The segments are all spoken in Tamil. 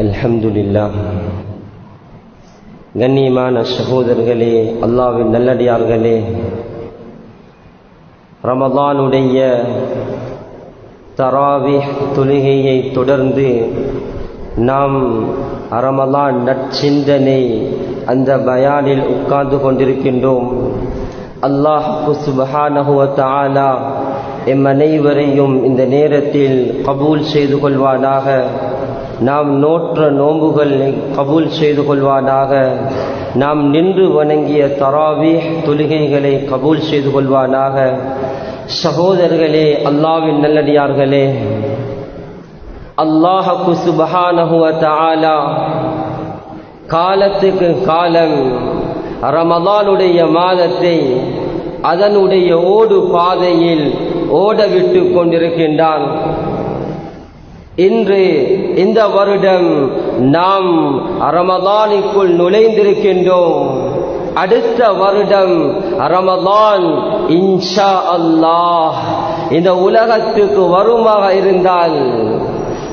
அல்ஹம்து கண்ணியமான சகோதரர்களே அல்லாவின் நல்லடியார்களே ரமதானுடைய தராவி தொழுகையை தொடர்ந்து நாம் ரமதான் நற்சிந்தனை அந்த பயானில் உட்கார்ந்து கொண்டிருக்கின்றோம். அல்லாஹ் சுபஹானஹுவ தாலா எம் அனைவரையும் இந்த நேரத்தில் கபூல் செய்து கொள்வானாக. நாம் நோற்ற நோம்புகளை கபூல் செய்து கொள்வானாக. நாம் நின்று வணங்கிய தராவி தொழுகைகளை கபூல் செய்து கொள்வானாக. சகோதரர்களே அல்லாவின் நல்லடியார்களே அல்லாஹு சுபஹானஹுவ தஆலா காலத்துக்கு காலம் ரமதானுடைய மாதத்தை அதனுடைய ஓடு பாதையில் ஓடவிட்டு கொண்டிருக்கின்றான். இன்று இந்த வருடம் நாம் ரமதானிக்குள் நுழைந்திருக்கின்றோம். அடுத்த வருடம் ரமதான் இன்ஷா அல்லாஹ் இந்த உலகத்துக்கு வருமாக இருந்தால்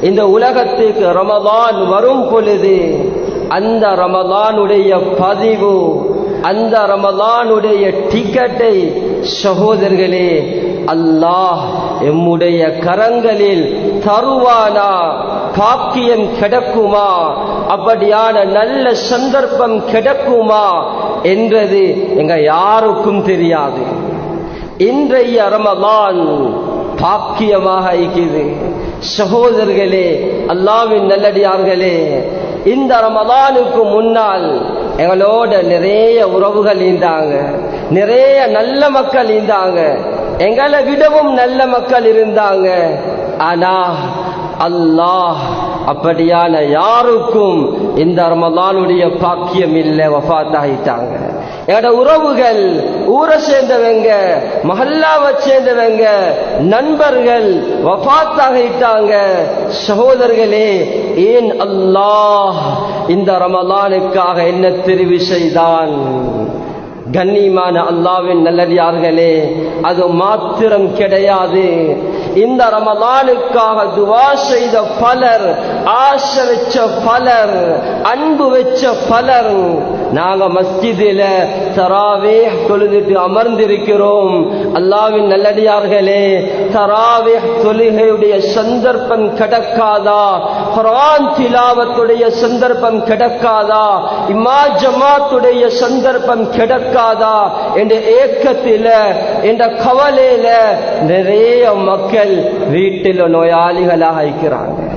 இந்த உலகத்துக்கு ரமதான் வரும் பொழுது அந்த ரமதானுடைய பதிவு அந்த ரமதானுடைய டிக்கெட்டை சகோதரர்களே அல்லாஹ் எம்முடைய கரங்களில் தருவானா? பாக்கியம் கிடைக்குமா? அப்படியான நல்ல சந்தர்ப்பம் கிடைக்குமா? என்றது எங்க யாருக்கும் தெரியாது. இன்றைய ரமதான் பாக்கியமாக இருக்குது. சகோதரர்களே அல்லாவின் நல்லடியார்களே இந்த ரமதானுக்கு முன்னால் எங்களோட நிறைய உறவுகள் இருந்தாங்க நிறைய நல்ல மக்கள் இருந்தாங்க எங்களை விடவும் நல்ல மக்கள் இருந்தாங்க. ஆனா அல்லாஹ் அப்படியான யாருக்கும் இந்த ரமதானுடைய பாக்கியம் இல்லை வஃத்தாகிட்டாங்க. என்னோட உறவுகள் ஊரை சேர்ந்தவங்க மஹல்லாவை சேர்ந்தவங்க நண்பர்கள் வஃத்தாகிட்டாங்க. சகோதரர்களே ஏன் அல்லாஹ் இந்த ரமலானுக்காக என்ன தெரிவு செய்தான்? கண்ணியமான அல்லாவின் நல்லடியார்களே அது மாத்திரம் கிடையாது. இந்த ரமலானுக்காக துவா செய்த பலர் ஆசை வச்ச பலர் அன்பு வச்ச பலர் நாங்க மஸ்ஜிதில தராவே தொழுதுட்டு அமர்ந்திருக்கிறோம். அல்லாவின் நல்லடியார்களே தராவே தொழுகையுடைய சந்தர்ப்பம் கிடக்காதா? குரான் திலாவத்துடைய சந்தர்ப்பம் கிடக்காதா? இமா ஜமாத்துடைய சந்தர்ப்பம் கிடக்காதா? என்ற ஏக்கத்தில என்ற கவலையில நிறைய மக்கள் வீட்டில் நோயாளிகளாக இருக்கிறாங்க.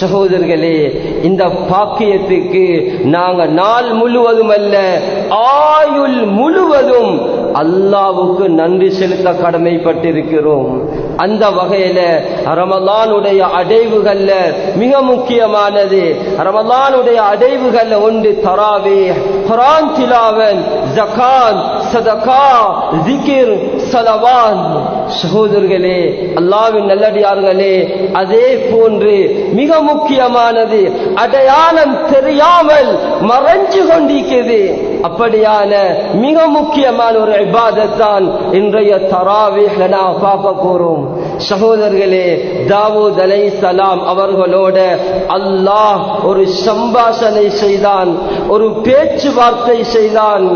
சகோதரர்களே இந்த பாக்கியத்துக்கு நாங்க நாள் முழுவதும் அல்ல ஆயுள் முழுவதும் அல்லாவுக்கு நன்றி செலுத்த கடமைப்பட்டிருக்கிறோம். அந்த வகையில ரமலானுடைய அடைவுகள்ல மிக முக்கியமானது. ரமலானுடைய அடைவுகள்ல ஒன்று தராவே குரான் திலாவன் ஜகான் சதகா ஜிகிர் சலவான். சகோதரர்களே அல்லாவின் நல்லடியார்களே அதே போன்று மிக முக்கியமானது அடையாளம் தெரியாமல் மறைஞ்சு கொண்டிருக்கிறது. அப்படியான மிக முக்கியமான ஒரு இபாதத்தான் இன்றைய தராவே நாம் பார்க்க போறோம். சகோதரர்களே தாவூத் அலை சலாம் அவர்களோட அல்லாஹ் ஒரு சம்பாஷணை செய்தான் ஒரு பேச்சுவார்த்தை செய்தான்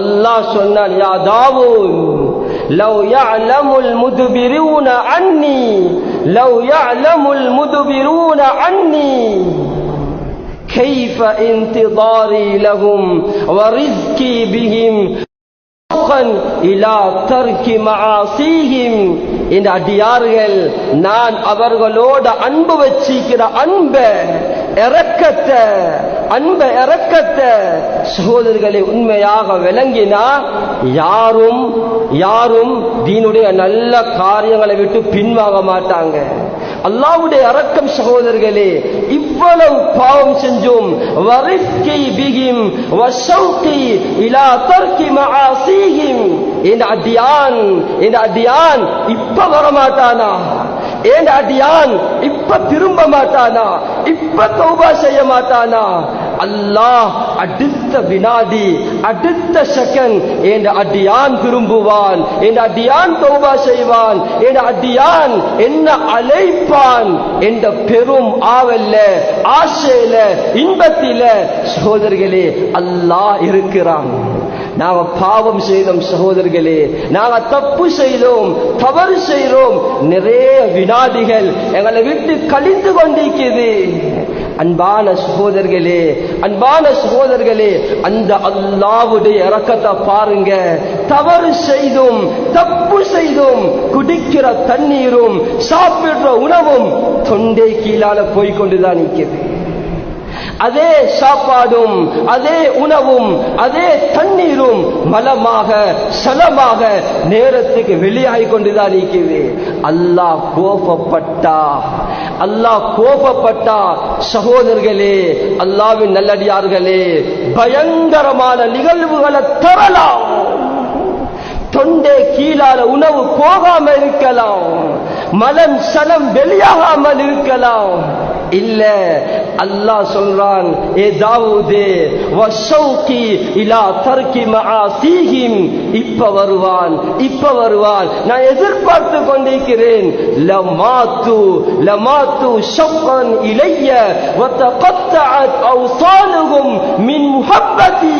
அல்லாஹ் சொன்னான் யா தாவூத் لو يعلم المدبرون عني لو يعلم المدبرون عني كيف انتظاري لهم ورزقي بهم இந்த அடியார்கள் நான் அவர்களோட அன்பு வச்சிக்கிற அன்ப இறக்கத்தை அன்ப இறக்கத்தை சகோதரர்களை உண்மையாக விளங்கினா யாரும் யாரும் தீனுடைய நல்ல காரியங்களை விட்டு பின்வாங்க மாட்டாங்க அல்லாவுடைய அரக்கம் சகோதரர்களே இவ்வளவு பாவம் செஞ்சும் வரிஸ்கை பிகிம் வஷௌகி இலா தர்க்கி மஆசிஹிம் இந்த அடியான் இந்த அடியான் இப்ப வரமாட்டானா? ஏன் அடியான் இப்ப திரும்ப மாட்டானா? இப்ப தௌபா செய்ய மாட்டானா? அல்லாஹ் அடுத்த வினாடி அடுத்த செகண்ட் என் அடியான் திரும்புவான் என் அடியான் தௌபா செய்வான் என் அடியான் என்ன அழைப்பான் என்ற பெரும் ஆவல்ல ஆசையில இன்பத்தில சோதர்களே அல்லாஹ் இருக்கிறான். நாம பாவம் செய்தோம் சகோதரர்களே நாங்க தப்பு செய்தோம் தவறு செய்தோம். நிறைய வினாடிகள் எங்களை விட்டு கழிந்து கொண்டிருக்கிறது. அன்பான சகோதரர்களே அன்பான சகோதரர்களே அந்த அல்லாவுடைய இறக்கத்தை பாருங்க. தவறு செய்தும் தப்பு செய்தும். குடிக்கிற தண்ணீரும் சாப்பிடுற உணவும் தொண்டை கீழால போய்கொண்டுதான் நிற்கிறது. அதே சாப்பாடும் அதே உணவும் அதே தண்ணீரும் மலமாக சலமாக நேரத்துக்கு வெளியாகி கொண்டுதான் இருக்கிறது. அல்லாஹ் கோபப்பட்டா அல்லாஹ் கோபப்பட்டா சகோதரர்களே அல்லாவின் நல்லடியார்களே பயங்கரமான நிகழ்வுகளை தரலாம். தொண்டை கீழால உணவு போகாம இருக்கலாம். மலம் சலம் வெளியாகாமல் இருக்கலாம். இல்ல. அல்லாஹ் சொல்றான் ஏ தாவூதே வஷௌகி இலா தர்கி மஆசீஹிம் இப்ப வருவான் இப்ப வருவான். நான் எதிர்பார்த்து கொண்டிருக்கிறேன். லமாத்து லமாத்து ஷௌகன் இலைய வதகத்தஅத் அவ்சாலுஹும் மின் முஹப்பதி.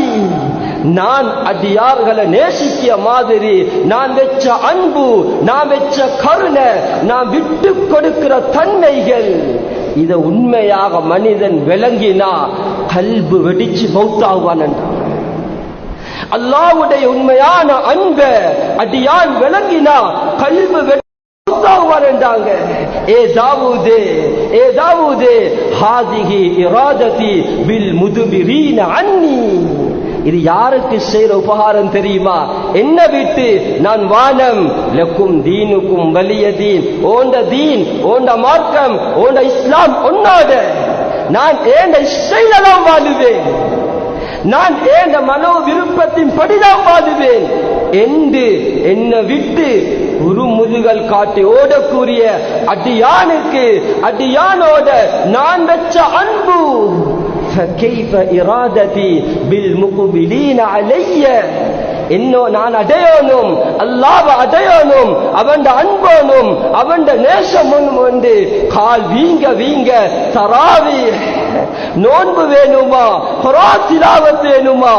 நான் அடியார்களை நேசிக்கிய மாதிரி நான் வச்ச அன்பு நான் வச்ச கருணை நான் விட்டு கொடுக்கிற தன்மைகள். இத உண்மையாக மனிதன் விளங்கினா கல்பு வெடிச்சு மௌத்தாகுவான் என்றான். அல்லாவுடைய உண்மையான அன்ப அடியான் விளங்கினா கல்பு மௌத்தாகுவான் என்றாங்க. ஏ தாவூது ஏ தாவூது ஹாதிகி இராததி பில் முதுபிரீன அன்னி. இது யாருக்கு செய்யற உபகாரம் தெரியுமா? என்ன விட்டு? நான் வானம். லக்கும் தீனுக்கும் வலிய தீன். ஓண்ட தீன் ஓண்ட மார்க்கம் ஓண்ட இஸ்லாம் ஒன்னாட நான் ஏண்ட இஷ்டையிலாம் வாழுவேன்? நான் ஏண்ட மனோ விருப்பத்தின் படிதான் வாழுவேன்? என்று என்னை விட்டு குருமுதுகள் காட்டி ஓடக்கூடிய அடியானுக்கு அடியானோட நான் வச்ச அன்பு. فكيف إرادتي بالمقبلين علي? இன்னும் நான் அடையோனும் அல்லாவ அடையணும் அவன் அன்போனும் அவன் நேசமும் வந்து கால் வீங்க வீங்க தராவி நோன்பு வேணுமா பராத்திலாவத் வேணுமா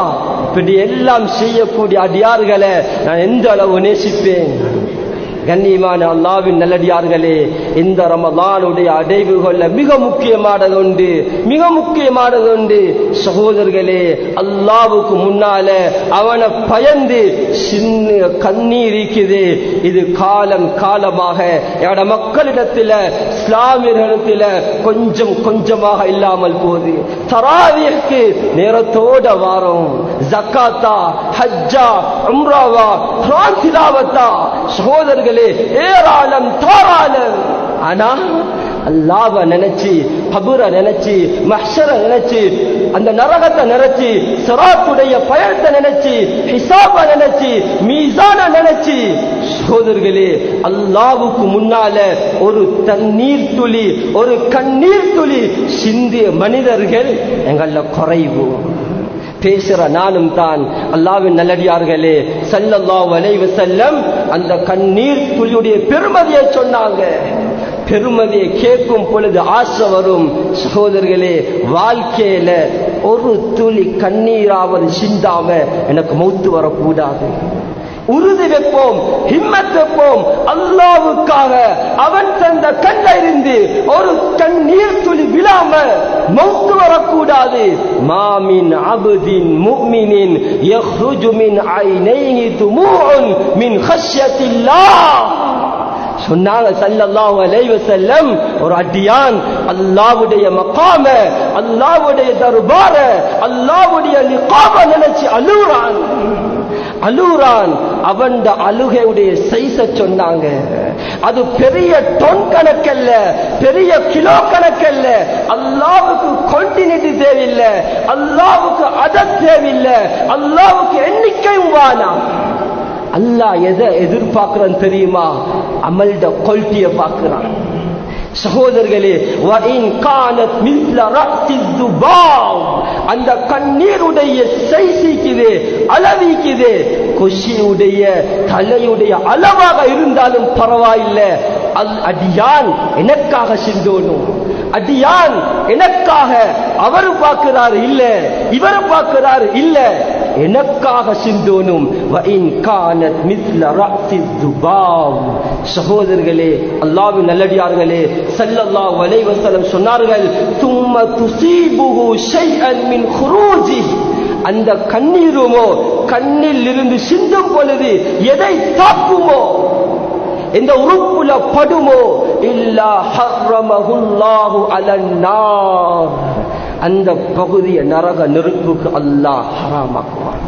இப்படி எல்லாம் செய்யக்கூடிய அடியார்களை நான் எந்த அளவு நேசிப்பேன் கண்ணியமான அல்லாவின் நல்லடியார்களே இந்த ரமதானுடைய அடைவு கொள்ள மிக முக்கியமானது உண்டு மிக முக்கியமானது உண்டு. சகோதரர்களே அல்லாவுக்கு முன்னால அவனை பயந்து சின்ன கண்ணீர் இருக்குது இது காலம் காலமாக எட மக்களிடத்தில் இஸ்லாமியர்களிடத்தில் கொஞ்சம் கொஞ்சமாக இல்லாமல் போகுது. தராவியற்கு நேரத்தோட வாரம். ஜக்காத்தா ஹஜ்ஜா உம்ராவா திலாவத்தா சகோதரர்கள் சகோதரர்களே ஏராளம் தாராளம். ஆனா அல்லாவ நினைச்சு கபுர நினைச்சு மஹ்ஷர நினைச்சு அந்த நரகத்தை நினைச்சு சிராத்துடைய பயணத்தை நினைச்சு ஹிசாப நினைச்சு மீசான நினைச்சு சோதர்களே அல்லாவுக்கு முன்னால ஒரு தண்ணீர் துளி ஒரு கண்ணீர் துளி சிந்திய மனிதர்கள் எங்கள்ல குறைவோம் பேசுற நானும் தான். அல்லாவின் நல்லடியார்களே செல்லல்லா வளைவு செல்லம் அந்த கண்ணீர் துளியுடைய பெருமதியை சொன்னாங்க. பெருமதியை கேட்கும் பொழுது ஆசை வரும். சகோதரர்களே வாழ்க்கையில ஒரு துளி கண்ணீராவது சிந்தாம எனக்கு மௌத்து வரக்கூடாது. உறுதி வைப்போம் ஹிம்மத் வைப்போம். அல்லாவுக்காக அவன் தந்த கண் அறிந்து ஒரு கண்ணீர் துளி விழாம மௌத்து வரக்கூடாது. மாமின் அபுதின் முக்மினின் யஹ்ருஜு மின் ஐனைஹி துமூஉன் மின் ஹஷ்யத்தில்லாஹ் சொன்னாங்க சல்லல்லாஹு அலைஹி வஸல்லம் ஒரு அடியான் அல்லாஹ்வுடைய மகாம அல்லாஹ்வுடைய தர்பார அல்லாஹ்வுடைய லிகாப நினைச்சு அழுறான் அழுகிறான். அவன் அழுகையுடைய சைஸ சொன்னாங்க. அது பெரிய டொன் கணக்கல்ல பெரிய கிலோ கணக்கல்ல. அல்லாவுக்கு கொண்டினிட்டி தேவையில்லை. அல்லாவுக்கு அதை தேவையில்லை. அல்லாவுக்கு எண்ணிக்கையும் வானாம் அல்லாஹ் எதை எதிர்பார்க்கிறான் தெரியுமா? அமல்ட குவாலிட்டியை பார்க்கிறான். சகோதரர்களே அந்த கண்ணீருடைய சைசிக்குது அளவிக்குது குஷியுடைய தலையுடைய அளவாக இருந்தாலும் பரவாயில்லை. அல் அடியான் எனக்காக சிந்தோனும். அடியான் எனக்காக அவர் பார்க்கிறார் இல்ல இவர் பார்க்கிறார் இல்ல. எனக்காக சிந்தோனும் சகோதரர்களே அல்லாஹ்வின் நல்லடியார்களே ஸல்லல்லாஹு வலைவசலம் சொன்னார்கள் தும்ம துசீபுஹு ஷைஅன் மின் குரூஜி அந்த கண்ணீருமோ கண்ணில் இருந்து சிந்தும் பொழுது எதை தாக்குமோ? எந்த உறுப்புல படுமோ? இல்லா ஹர்ரமஹுல்லாஹு அலன்னார் அந்த பகுதியை நரக நெருப்புக்கு அல்லாஹ் ஹராமாக்குவான்.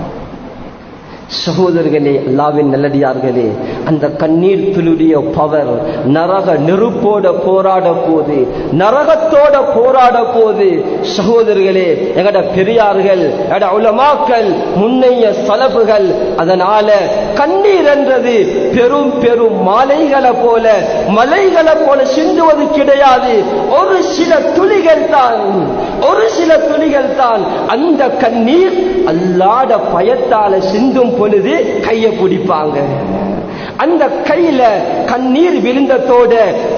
சகோதரர்களே அல்லாவின் நல்லடியார்களே அந்த கண்ணீர் துளுடைய பவர் நரக நெருப்போட போராட போது நரகத்தோட போராட போது சகோதரர்களே எங்கட பெரியார்கள் எட உலமாக்கள் முன்னைய சலப்புகள் அதனால கண்ணீர் என்றது பெரும் பெரும் மாலைகளை போல மலைகளை போல சிந்துவது கிடையாது. ஒரு சில துளிகள் தான் ஒரு சில துளிகள் தான் அந்த கண்ணீர் அல்லாட பயத்தால சிந்தும் பொழுது கைய பிடிப்பாங்க. அந்த கையில கண்ணீர் விழுந்ததோட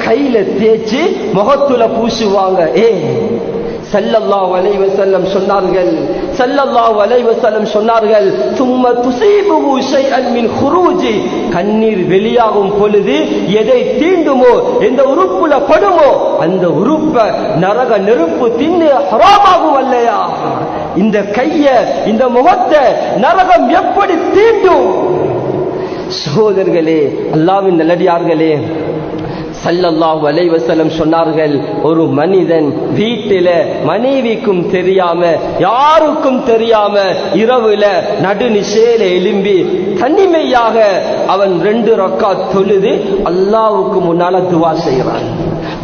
கையில தேய்ச்சி முகத்துல பூசுவாங்க. ஏ சல்லல்லாஹு அலைஹி செல்லம் சொன்னார்கள் சல்லல்லாஹு அலைவசலம் சொன்னார்கள் சும்ம துசீபுஹு ஷைஅன் மின் குரூஜி கண்ணீர் வெளியாகும் பொழுது எதை தீண்டுமோ எந்த உறுப்புல படுமோ அந்த உறுப்பை நரக நெருப்பு தின்னு ஹராமாகும் அல்லையா? இந்த கைய இந்த முகத்தை நரகம் எப்படி தீண்டும்? சகோதரர்களே அல்லாவின் நல்லடியார்களே சல்லல்லாஹு அலைஹி வஸல்லம் சொன்னார்கள் ஒரு மனிதன் வீட்டில மனைவிக்கும் தெரியாம யாருக்கும் தெரியாம இரவுல நடுநிசேல எலும்பி தனிமையாக அவன் ரெண்டு ரக்கா தொழுது அல்லாஹ்வுக்கு முன்னால துவா செய்கிறான்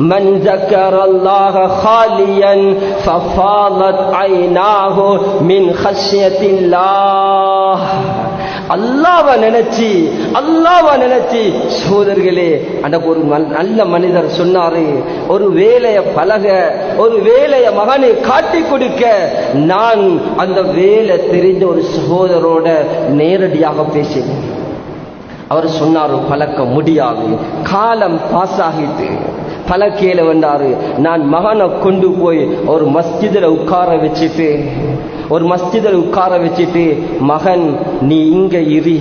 من ذكر الله خاليا ففاضت عيناه من خشية الله அல்லாவ நினைச்சு அல்லாவ நினைச்சு சோதர்களே அன்றைக்கு ஒரு நல்- நல்ல மனிதர் சொன்னாரு ஒரு வேலைய பழக ஒரு வேலைய மகனை காட்டி கொடுக்க நான் அந்த வேலை தெரிஞ்ச ஒரு சகோதரோட நேரடியாக பேசினேன். அவர் சொன்னாரு பழக்க முடியாது. காலம் பாஸ் ஆகிட்டு பழக்கையில வந்தாரு. நான் மகனை கொண்டு போய் ஒரு மஸ்ஜிதில் உட்கார வச்சுட்டு ஒரு மஸ்ஜிதில் உட்கார வச்சுட்டு மகன் நீ இங்க இரு.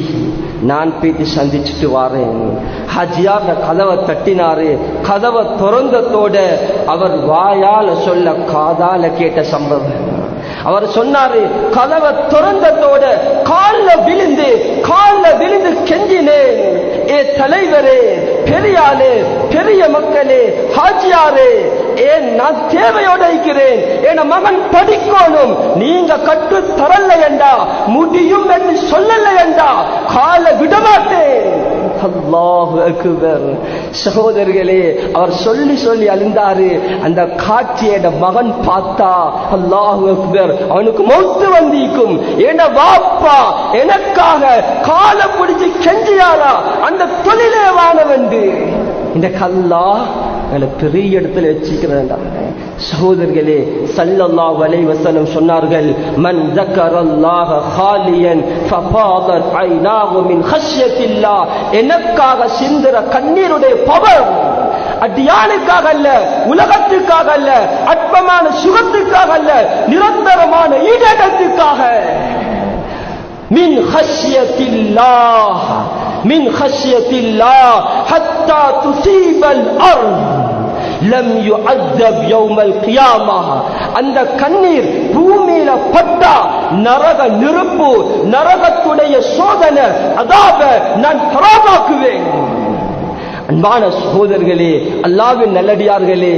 நான் போயிட்டு சந்திச்சுட்டு வாரேன். ஹஜியார் கதவை தட்டினாரு. கதவை திறந்தத்தோட அவர் வாயால சொல்ல காதால கேட்ட சம்பவம். அவர் சொன்னாரு கதவை திறந்ததோட கால்ல விழுந்து கால்ல விழுந்து கெஞ்சினேன். ஏ தலைவரே பெரியாலே பெரிய மக்களே ஹாஜியாரே ஏன் நான் தேவையோட இருக்கிறேன்? என் மகன் படிக்கணும். நீங்க கற்று தரல என்றா முடியும் என்று சொல்லல என்றா கால விடமாட்டேன். சகோதரர்களே அவர் சொல்லி சொல்லி அழிந்தாரு. அந்த காட்சியோட மகன் பார்த்தா அல்லாஹு அக்பர் அவனுக்கு மௌத்து வந்திக்கும் என வாப்பா எனக்காக கால பிடிச்சு கெஞ்சியாரா? அந்த தொழிலே வானவன் இந்த கல்லா எங்களை பெரிய இடத்துல வச்சிருக்கிறேன்டா சகோதரர்களே சல்லல்லா வலை வசனம் சொன்னார்கள் மன் ஜக்கரல்லாஹ ஹாலியன் ஃபபாதர் ஐநாஹு மின் ஹஷ்யத்தில்லா எனக்காக சிந்திர கண்ணீருடைய பவர் அடியானுக்காக அல்ல உலகத்துக்காக அல்ல அற்பமான சுகத்துக்காக அல்ல நிரந்தரமான ஈடேட்டத்துக்காக ஈடேற்றத்துக்காக மின் ஹஷ்யத்தில்லாஹ் மின் ஹஷ்யத்தில்லாஹ் ஹத்தா துசீபல் அர்த் லம் யுஅத்தப் யௌமல் கியாமஹ் அந்த கண்ணீர் பூமியில பட்டா நரக நெருப்பு நரகத்துடைய சோதனை அதாவ நான் ஹராமாக்குவேன் அன்பான சகோதரர்களே அல்லாவின் நல்லடியார்களே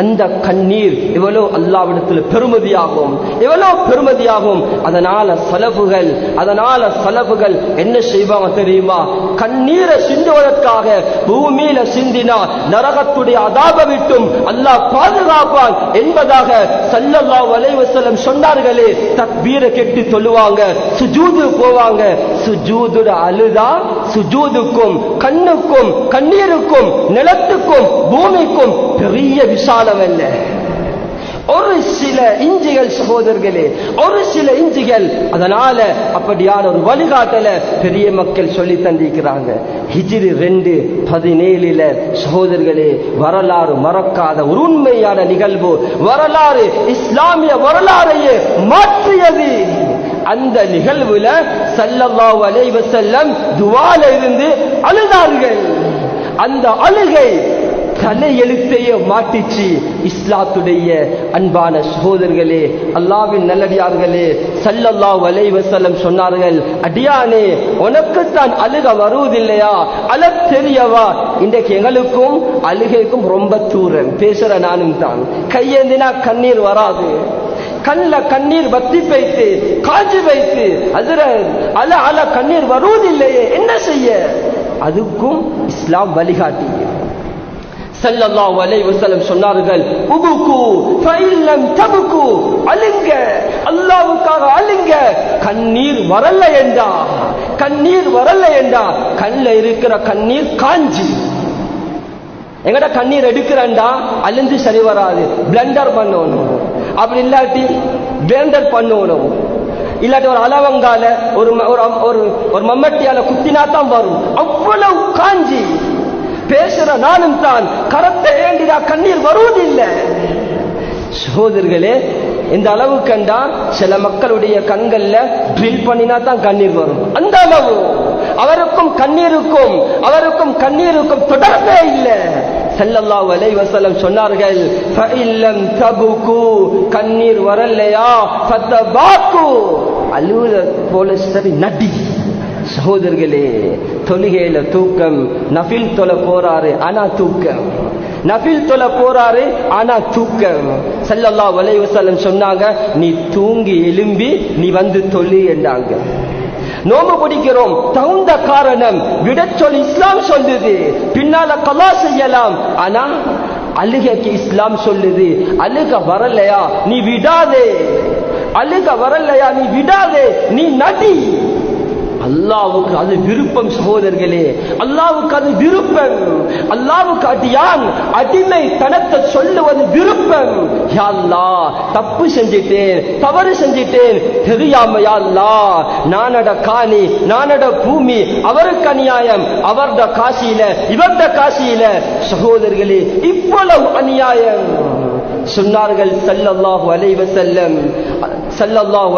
அந்த கண்ணீர் எவ்வளவு அல்லாவிடத்தில் பெருமதியாகும் எவ்வளவு பெருமதியாகும். அதனால செலவுகள் அதனால செலவுகள் என்ன செய்வாங்க தெரியுமா? கண்ணீரை சிந்துவதற்காக பூமியில சிந்தினா நரகத்துடைய அதாப விட்டும் அல்லாஹ் பாதுகாப்பான் என்பதாக சல்லல்லா அலைஹி வஸல்லம் சொன்னார்களே. தக்பீரை கெட்டு சொல்லுவாங்க சுஜூது போவாங்க. சுஜூதுட அழுதா சுஜூதுக்கும் கண்ணுக்கும் தண்ணீருக்கும் நிலத்துக்கும் பூமிக்கும் பெரிய விசாலம் அல்ல. ஒரு சில இஞ்சிகள் சகோதரர்களே ஒரு சில இஞ்சிகள் அதனால அப்படியான ஒரு வழிகாட்டல பெரிய மக்கள் சொல்லி தந்திருக்கிறாங்க. ஹிஜிரி ரெண்டு பதினேழுல சகோதரர்களே வரலாறு மறக்காத ஒரு உண்மையான நிகழ்வு வரலாறு இஸ்லாமிய வரலாறையே மாற்றியது. அந்த நிகழ்வுல சல்லல்லாஹு அலைவசல்லம் துவால இருந்து அழுதார்கள். அந்த அழுகை தலையெழுத்தையே மாட்டிச்சு இஸ்லாத்துடைய அன்பான சகோதரர்களே அல்லாவின் நல்லடியார்களே சல்லல்லா வலைவசலம் சொன்னார்கள் அடியானே உனக்கு தான் அழுக வருவதில்லையா? அழ தெரியவா? இன்றைக்கு எங்களுக்கும் அழுகைக்கும் ரொம்ப தூரம். பேசுற நானும் தான். கையேந்தினா கண்ணீர் வராது. கண்ல கண்ணீர் வத்தி வைத்து காஞ்சி வைத்து அதுர அல அல கண்ணீர் வருவதில்லையே என்ன செய்ய? அதுக்கும் இஸ்லாம் வழிகாட்டி செல்லல்லாம் வலை வசலம் சொன்னார்கள் உபுகு ஃபைல்லம் தபுகு அழுங்க. அல்லாஹ்வுக்காக அழுங்க. கண்ணீர் வரல என்றா? கண்ணீர் வரல என்றா? கண்ணில் இருக்கிற கண்ணீர் காஞ்சி. எங்கட கண்ணீர் எடுக்கிறண்டா அழிஞ்சு சரி வராது. பிளண்டர் பண்ணணும். அப்படி இல்லாட்டி பிளண்டர் பண்ணணும். இல்லாட்டி ஒரு அளவங்கால ஒரு ஒரு ஒரு மம்மட்டியால குத்தினா தான் வரும். அவ்வளவு காஞ்சி. பேசுற நானும் தான். கரத்தை ஏண்டிடா கண்ணீர் வருவதில்லை. சகோதரர்களே இந்த அளவு கண்டா சில மக்களுடைய கண்கள்ல ட்ரில் பண்ணினா தான் கண்ணீர் வரும். அந்த அளவு. அவருக்கும் கண்ணீருக்கும் அவருக்கும் கண்ணீருக்கும் தொடர்பே இல்லை. செல்லல்லா வலை வசலம் சொன்னார்கள் ஃபஇல்லம் கண்ணீர் வரலையா? ஃபதபாக்கு அழுத போல சரி நடி சகோதரர்களே தொழுகையில தூக்கம் நஃபில் தொலை போறாரு ஆனா தூக்கம் நஃபில் தொலை போறாரு ஆனா தூக்கம் செல்லல்லா வலைவசலம் சொன்னாங்க நீ தூங்கி எழும்பி நீ வந்து தொழு என்றாங்க நோம்பு பிடிக்கிறோம் தகுந்த காரணம் விட சொல் இஸ்லாம் சொல்லுது பின்னால கலா செய்யலாம் ஆனா அழுகைக்கு இஸ்லாம் சொல்லுது அழுக வரலையா நீ விடாதே அழுக வரலையா நீ விடாதே நீ நடி. அல்லாவுக்கு அது விருப்பம் சகோதரர்களே. அல்லாவுக்கு அது விருப்பம். அல்லாவுக்கு அடியான் அடிமை தனத்தை சொல்லுவது விருப்பம். யாழ்லா தப்பு செஞ்சிட்டேன் தவறு செஞ்சிட்டேன். தெரியாம யாழ்லா நானட காணி நானட பூமி அவருக்கு அநியாயம் அவர்த காசியில இவர்த காசியில. சகோதரர்களே இவ்வளவு அநியாயம். சொன்னார்கள் ஸல்லல்லாஹு அலைஹி வஸல்லம். ஸல்லல்லாஹு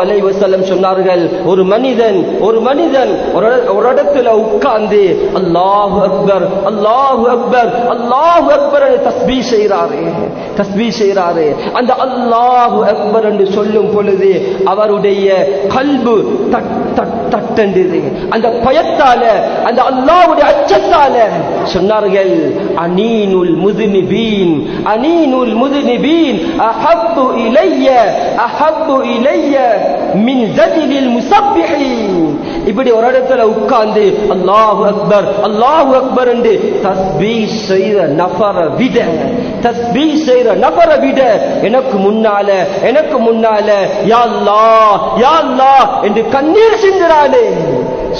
சொன்னார்கள் ஒரு மனிதன் ஒரு மனிதன் ஒரு இடத்துல உட்கார்ந்து அல்லாஹு அக்பர் அல்லாஹு அக்பர் அல்லாஹு அக்பர் தஸ்பி செய்கிறாரு தஸ்பி தஸ்பீஹ் அந்த அல்லாஹு அக்பர் என்று சொல்லும் பொழுது அவருடைய கல்பு தட் தட் தட்டண்டது அந்த பயத்தால அந்த அல்லாஹ்வுடைய அச்சத்தால சொன்னார்கள் அனீனுல் முதுனிபீன் அனீனுல் முதுனிபீன் المسلمين أحب إلي أحب إلي من ஜதிலில் المسبحين. இப்படி ஒரு இடத்துல உட்கார்ந்து அல்லாஹு அக்பர் அல்லாஹு அக்பர் என்று தஸ்பீஹ் செய்த நபர விட தஸ்பீஹ் செய்த நபர விட எனக்கு முன்னால எனக்கு முன்னால யா அல்லா யா அல்லா என்று கண்ணீர் சிந்துறானே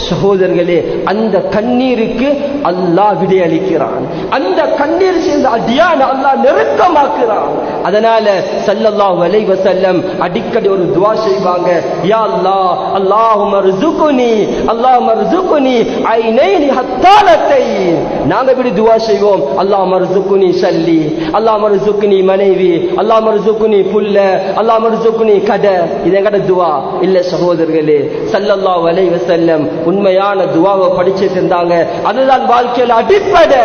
சகோதரர்களே அந்த கண்ணீருக்கு அல்லாஹ் விடையளிக்கிறான். அந்த கண்ணீர் சேர்ந்த அடியான அல்லாஹ் நெருக்கமாக்குறான். அதனால ஸல்லல்லாஹு அலைஹி வஸல்லம் அடிக்கடி ஒரு துவா செய்வாங்க. யா அல்லாஹ் அல்லாஹும்ம ர்சுகுனி அல்லாஹும்ம ர்சுகுனி ஐனைனி ஹத்தாலத்தை நாங்க இப்படி துவா செய்வோம்? அல்லாஹும்ம ர்சுகுனி சல்லி அல்லாஹும்ம ர்சுகுனி மனைவி அல்லாஹும்ம ர்சுகுனி புல்ல அல்லாஹும்ம ர்சுகுனி கடை. இது எங்கட துஆ இல்ல சகோதரர்களே ஸல்லல்லாஹு அலைஹி வஸல்லம் உண்மையான துவாவை படிச்சுட்டு இருந்தாங்க அதுதான் வாழ்க்கையில் அடிப்படை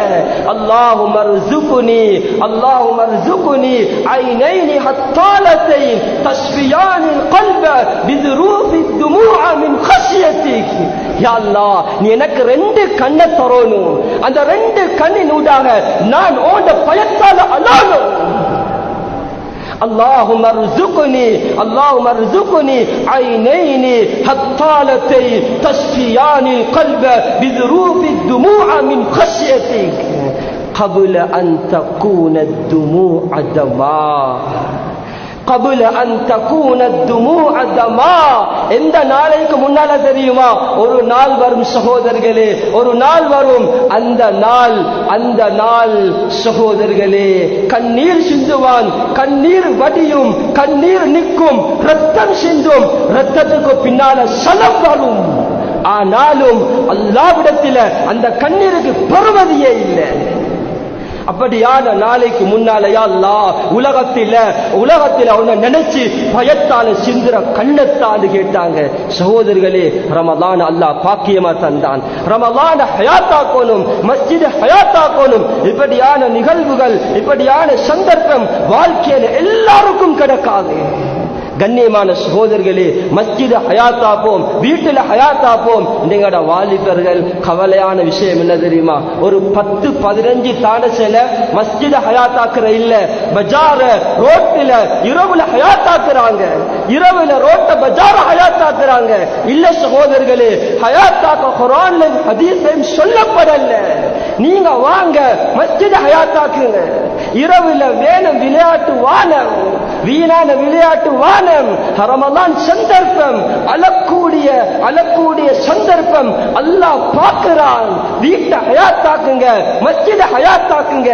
அல்லாஹு மர்சுகுனி அல்லாஹு மர்சுகுனி ஐநைனி ஹத்தாலத்தை தஸ்வியானில் கல்ப பிதுரூபி துமுஆ மின் ஹஷியத்திக் யா அல்லாஹ் நீ எனக்கு ரெண்டு கண்ணை தரணும் அந்த ரெண்டு கண்ணின் ஊடாக நான் ஓட பயத்தால அழணும் اللهم ارزقني اللهم ارزقني عينين هطالتين تشفيان القلب بذروب الدموع من خشيتك قبل أن تكون الدموع دماء. கபுல அந்த எந்த நாளைக்கு முன்னால தெரியுமா? ஒரு நாள் வரும் சகோதரர்களே ஒரு நாள் வரும். அந்த நாள் அந்த நாள் சகோதரர்களே கண்ணீர் சிந்துவான் கண்ணீர் வடியும் கண்ணீர் நிற்கும் ரத்தம் சிந்தும் ரத்தத்துக்கு பின்னால சலம் வரும். ஆனாலும் அல்லாவிடத்தில் அந்த கண்ணீருக்கு பருவதியே இல்லை. அப்படியான நாளைக்கு முன்னாலயா அல்லா உலகத்தில உலகத்தில அவங்க நினைச்சு பயத்தால சிந்துற கண்ணத்தான்னு கேட்டாங்க. சகோதரர்களே ரமலான் அல்லாஹ் பாக்கியமா தந்தான். ரமலான ஹயாத்தாக்கணும் மஸ்ஜித் ஹயாத்தாக்கணும் இப்படியான நிகழ்வுகள் இப்படியான சந்தர்ப்பம் வாழ்க்கையில எல்லாருக்கும் கிடைக்காது. கண்ணியமான சகோதரர்களே மஸ்ஜித ஹயாத்தாப்போம் வீட்டுல ஹயாத்தாப்போம். எங்களோட வாலிபர்கள் கவலையான விஷயம் என்ன தெரியுமா? ஒரு பத்து பதினஞ்சு தானசையில மஸ்ஜித ஹயாத்தாக்குற இல்ல பஜார ரோட்டில இரவுல ஹயாத்தாக்குறாங்க. இரவுல ரோட்ட பஜார ஹயாத்தாக்குறாங்க. இல்ல சகோதரர்களே ஹயாத்தாக்க குரான் ஹதீஸையும் சொல்லப்படல. நீங்க வாங்க மஸ்ஜித ஹயாத்தாக்குங்க. இரவுல வேணும் விளையாட்டு வானம். வீணான விளையாட்டு வானம் ஹரமலான் சந்தர்ப்பம் அழக்கூடிய அழக்கூடிய சந்தர்ப்பம். அல்லாஹ் பார்க்கிறான். வீட்டை ஹயாத்தாக்குங்க மஸ்ஜித ஹயாத்தாக்குங்க.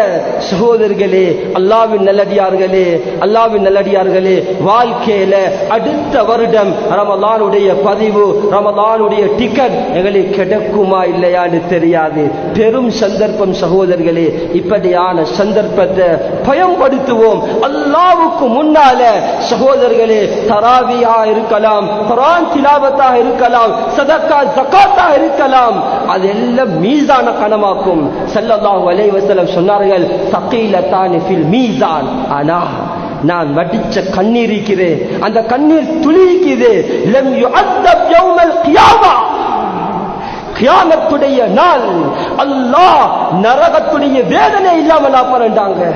சகோதரர்களே அல்லாவின் நல்லடியார்களே அல்லாவின் நல்லடியார்களே வாழ்க்கையில அடுத்த வருடம் ரமலானுடைய பதிவு ரமலானுடைய டிக்கெட் எங்களுக்கு கிடைக்குமா இல்லையான்னு தெரியாது. பெரும் சந்தர்ப்பம் சகோதரர்களே இப்படியான சந்தர்ப்பத்தை பயன்படுத்துவோம். அல்லாவுக்கு முன்னால சகோதரர்களே தராவியா இருக்கலாம் குரான் திலாவத்தா இருக்கலாம் சதக்கா ஜக்காத்தா இருக்கலாம். அதெல்லாம் மீசான கணமாக்கும் ஸல்லல்லாஹு அலைஹி சொன்னார்கள் சகீலத்தானி ஃபில் மீசான். ஆனா நான் வடிச்ச கண்ணீர் இருக்கிறேன் அந்த கண்ணீர் துளிக்குது கியாமத்துடைய நாள். அல்லாஹ் நரகத்துடைய வேதனை இல்லாமல் ஆப்பறாங்க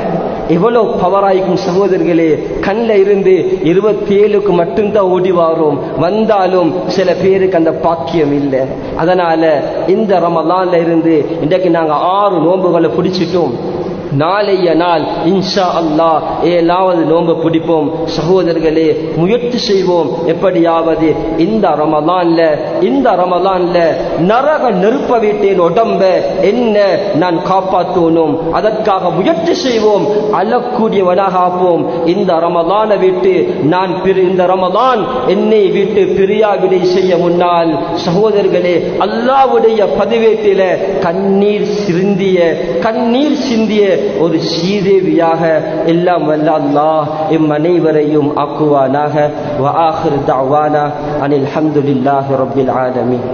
எவ்வளவு பவராய்க்கும் சகோதரர்களே. கண்ணில் இருந்து இருபத்தி ஏழுக்கு மட்டும்தான் ஓடி வரும். வந்தாலும் சில பேருக்கு அந்த பாக்கியம் இல்லை. அதனால இந்த ரமலான்ல இருந்து இன்றைக்கு நாங்கள் ஆறு நோன்புகளை பிடிச்சிட்டோம். நாளைய நாள் இன்ஷா அல்லாஹ் ஏழாவது நோன்பு பிடிப்போம். சகோதரர்களே முயற்சி செய்வோம். எப்படியாவது இந்த ரமலான்ல இந்த ரமலான்ல நரக நெருப்ப வீட்டின் உடம்ப என்ன நான் காப்பாற்றணும் அதற்காக முயற்சி செய்வோம். அழக்கூடியவனாக ஆப்போம். இந்த ரமலான விட்டு நான் பிரி- இந்த ரமலான் என்னை விட்டு பிரியாவிடை செய்ய முன்னால் சகோதரர்களே அல்லாவுடைய பதிவேட்டில கண்ணீர் சிந்திய கண்ணீர் சிந்திய ஒரு ஸ்ரீதேவியாக எல்லாம் வல்ல அல்லாஹ் எம் அனைவரையும் ஆக்குவானாக வ ஆஹிர் தஅவானா அனில் ஹம்துலில்லாஹி ரப்பில் ஆலமீன்